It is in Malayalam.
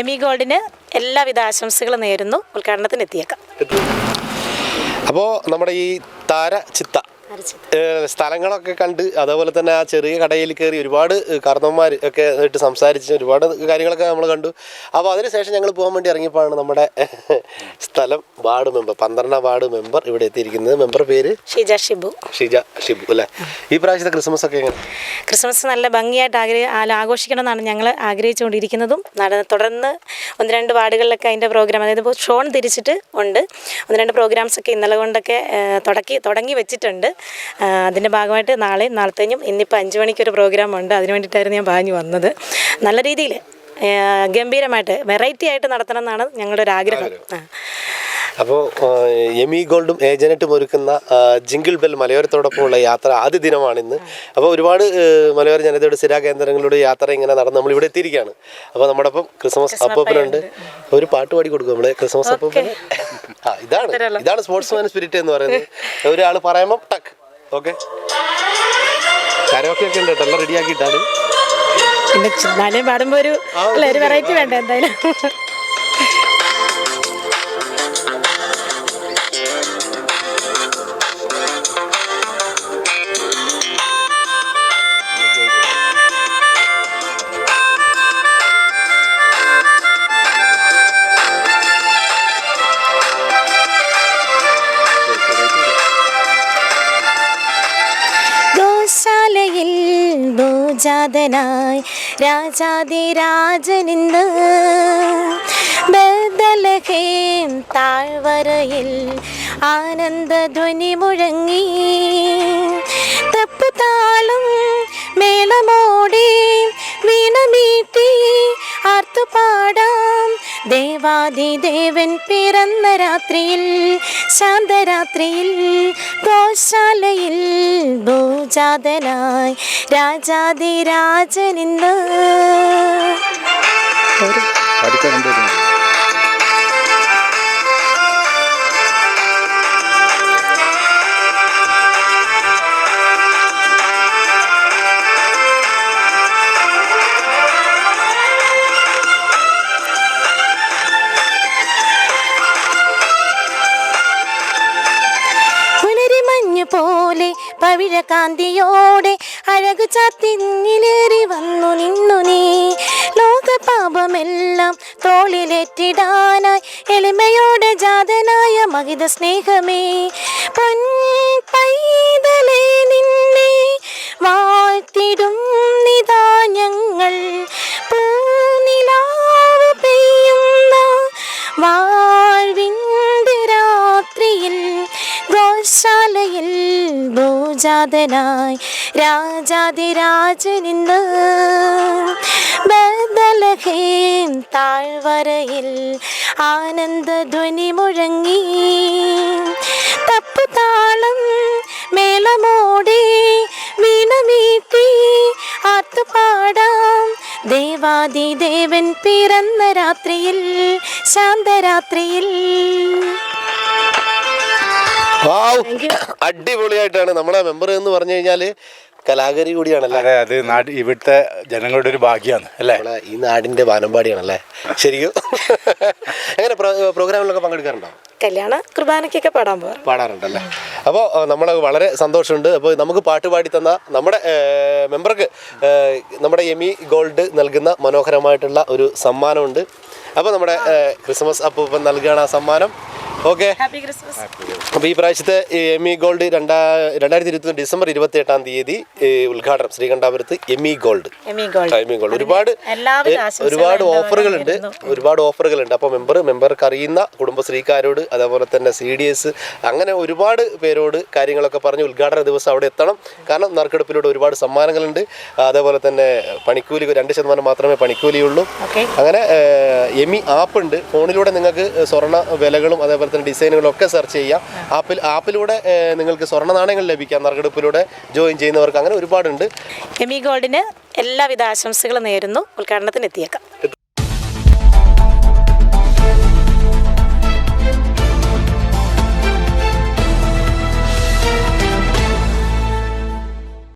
എമി ഗോൾഡിന് എല്ലാവിധ ആശംസകളും നേരുന്നു. ഉദ്ഘാടനത്തിന് എത്തിയേക്കാം അപ്പോൾ നമ്മുടെ ഈ താര ചിത്ത സ്ഥലങ്ങളൊക്കെ കണ്ട് അതേപോലെ തന്നെ ആ ചെറിയ കടയിൽ കയറി ഒരുപാട് കാർന്നവന്മാർ ഒക്കെ ആയിട്ട് സംസാരിച്ച് ഒരുപാട് കാര്യങ്ങളൊക്കെ നമ്മൾ കണ്ടു. അപ്പോൾ അതിനുശേഷം ഞങ്ങൾ പോകാൻ വേണ്ടി ഇറങ്ങിയപ്പോഴാണ് നമ്മുടെ സ്ഥലം വാർഡ് മെമ്പർ പന്ത്രണ്ടാം വാർഡ് മെമ്പർ ഇവിടെ എത്തിയിരിക്കുന്നത്. മെമ്പർ പേര്? ഷീജ ഷിബു. ഷിജ ഷിബു അല്ലേ? ഈ പ്രാവശ്യത്തെ ക്രിസ്മസ് ഒക്കെ എങ്ങനെ? ക്രിസ്മസ് നല്ല ഭംഗിയായിട്ട് ആഗ്രഹ ആ- ആഘോഷിക്കണമെന്നാണ് ഞങ്ങൾ ആഗ്രഹിച്ചുകൊണ്ടിരിക്കുന്നതും. നടന്ന് തുടർന്ന് ഒന്ന് രണ്ട് വാർഡുകളിലൊക്കെ അതിന്റെ പ്രോഗ്രാം അതായത് ഷോൺ തിരിച്ചിട്ട് ഉണ്ട്. ഒന്ന് രണ്ട് പ്രോഗ്രാംസ് ഒക്കെ ഇന്നലെ കൊണ്ടൊക്കെ തുടക്കി തുടങ്ങി വെച്ചിട്ടുണ്ട്. അതിന്റെ ഭാഗമായിട്ട് നാളെയും നാളത്തേഞ്ഞും ഇന്നിപ്പോൾ അഞ്ച് മണിക്കൊരു പ്രോഗ്രാം ഉണ്ട് അതിന് വേണ്ടിയിട്ടായിരുന്നു ഞാൻ പാഞ്ഞു വന്നത്. നല്ല രീതിയിൽ ഗംഭീരമായിട്ട് വെറൈറ്റി ആയിട്ട് നടത്തണം എന്നാണ് ഞങ്ങളുടെ ഒരു ആഗ്രഹം. അപ്പോൾ എമി ഗോൾഡും ഏജനറ്റും ഒരുക്കുന്ന ജിങ്കിൾ ബെൽ മലയോരത്തോടൊപ്പമുള്ള യാത്ര ആദ്യ ദിനമാണിന്ന് അപ്പോൾ ഒരുപാട് മലയോര ജനതയുടെ സ്ഥിര കേന്ദ്രങ്ങളിലൂടെ യാത്ര ഇങ്ങനെ നടന്ന് നമ്മൾ ഇവിടെ എത്തിയിരിക്കുകയാണ് അപ്പോൾ നമ്മുടെ ഒപ്പം ക്രിസ്മസ് അപ്പൂപ്പനുണ്ട് ഒരു പാട്ട് പാടി കൊടുക്കും നമ്മൾ ക്രിസ്മസ് അപ്പൂപ്പന് ആ ഇതാണ്. ഇതാണ് സ്പോർട്സ്മാൻ സ്പിരിറ്റ് എന്ന് പറയുന്നത്. ഒരാൾ പറയുമ്പോൾ ഓക്കെ. കരോക്കെ ഒക്കെ ഉണ്ട് കേട്ടോ. എല്ലാം റെഡിയാക്കിയിട്ടാണ് പിന്നെ എന്നാലും പാടുമ്പോൾ ഒരു അല്ല ഒരു വെറൈറ്റി വേണ്ട എന്തായാലും? ഭൂജാതനായി രാജാതിരാജനിന്ന് ബദലഹേം താഴ്വരയിൽ ആനന്ദധ്വനി മുഴങ്ങി. തപ്പുതാളം മേളമോടി വീണമീട്ടി ആർത്തുപാടാം ദേവാദിദേവൻ പിറന്ന രാത്രിയിൽ ശാന്തരാത്രിയിൽ ഗോശാലയിൽ ഭൂജാതനായി രാജാതിരാജനിന്ന് പുലരിമഞ്ഞു പോലെ പവിഴകാന്തിയോടെ അഴകു ചാത്തിങ്ങിലേറി വന്നു നിന്നു നീ. ലോകപാപമെല്ലാം തോളിലേറ്റിടാനായി എളിമയോടെ ജാതനായ മഹിത സ്നേഹമേ പൊൻ പൈതലേ നിന്നെ വാഴ്ത്തിടും നിതാ പൂനിലാവ് പെയ്യുന്ന വാഴ്വിന്റെ രാത്രിയിൽ ഗോശാലയിൽ ഭൂജാതനായി രാജാതിരാജനിന്ന് ബദലഹേം താഴ്വരയിൽ ആനന്ദധ്വനി മുഴങ്ങി തപ്പുതാളം മേളമോടി വീണമീട്ടി ആർത്തുപാടാം ദേവാദിദേവൻ പിറന്ന രാത്രിയിൽ ശാന്തരാത്രിയിൽ അടിപൊളിയായിട്ടാണ്. നമ്മളെ മെമ്പർ എന്ന് പറഞ്ഞു കഴിഞ്ഞാൽ കലാകാരി കൂടിയാണല്ലേ? അതെ അത് നാട് ഇവിടുത്തെ ജനങ്ങളുടെ ഒരു ഭാഗ്യമാണ് അല്ലേ? നമ്മളെ ഈ നാടിന്റെ വാനമ്പാടിയാണല്ലേ ശരിക്കും. എങ്ങനെ പ്രോഗ്രാമിലൊക്കെ പങ്കെടുക്കാറുണ്ടോ? കല്യാണ കുർബാനക്കൊക്കെ പാടാൻ പോകാം പാടാറുണ്ടല്ലേ? അപ്പോൾ നമ്മൾ വളരെ സന്തോഷമുണ്ട്. അപ്പോൾ നമുക്ക് പാട്ട് പാടി തന്ന നമ്മുടെ മെമ്പർക്ക് നമ്മുടെ എമി ഗോൾഡ് നൽകുന്ന മനോഹരമായിട്ടുള്ള ഒരു സമ്മാനമുണ്ട്. അപ്പോൾ നമ്മുടെ ക്രിസ്മസ് അപ്പൂപ്പൻ നൽകുകയാണ് ആ സമ്മാനം. ഓക്കെ ഹാപ്പി ക്രിസ്മസ് അപ്പോൾ ഈ പ്രാവശ്യത്തെ എം ഇ ഗോൾഡ് രണ്ടാ രണ്ടായിരത്തി ഇരുപത്തി ഡിസംബർ ഇരുപത്തി എട്ടാം തീയതി ഈ ഉദ്ഘാടനം ശ്രീകണ്ഠാപുരത്ത് M E gold gold M E gold ഒരുപാട് ഏ, ആശംസകളും ഒരുപാട് ഓഫറുകൾ ഓഫറുകളുണ്ട്. ഒരുപാട് ഓഫറുകളുണ്ട്. അപ്പോൾ മെമ്പർ മെമ്പർക്ക് അറിയുന്ന കുടുംബശ്രീക്കാരോട് അതേപോലെ തന്നെ സി ഡി എസ് അങ്ങനെ ഒരുപാട് പേരോട് കാര്യങ്ങളൊക്കെ പറഞ്ഞ് ഉദ്ഘാടന ദിവസം അവിടെ എത്തണം. കാരണം നറുക്കെടുപ്പിലൂടെ ഒരുപാട് സമ്മാനങ്ങളുണ്ട്. അതേപോലെ തന്നെ പണിക്കൂലി രണ്ട് ശതമാനം മാത്രമേ പണിക്കൂലിയുള്ളൂ. അങ്ങനെ അങ്ങനെ എമി ആപ്പ് ഉണ്ട്. ഫോണിലൂടെ നിങ്ങൾക്ക് സ്വർണ വിലകളും അതേപോലെ തന്നെ ഡിസൈനുകളൊക്കെ സെർച്ച് ചെയ്യാം ആപ്പിൽ ആപ്പിലൂടെ നിങ്ങൾക്ക് സ്വർണ നാണയങ്ങൾ ലഭിക്കാം. നറുക്കെടുപ്പിലൂടെ ജോയിൻ ചെയ്യുന്നവർക്ക് അങ്ങനെ ഒരുപാടുണ്ട്. എമി ഗോൾഡിന് എല്ലാവിധ ആശംസകളും നേരുന്നു. ഉദ്ഘാടനത്തിന് എത്തിയേക്കാം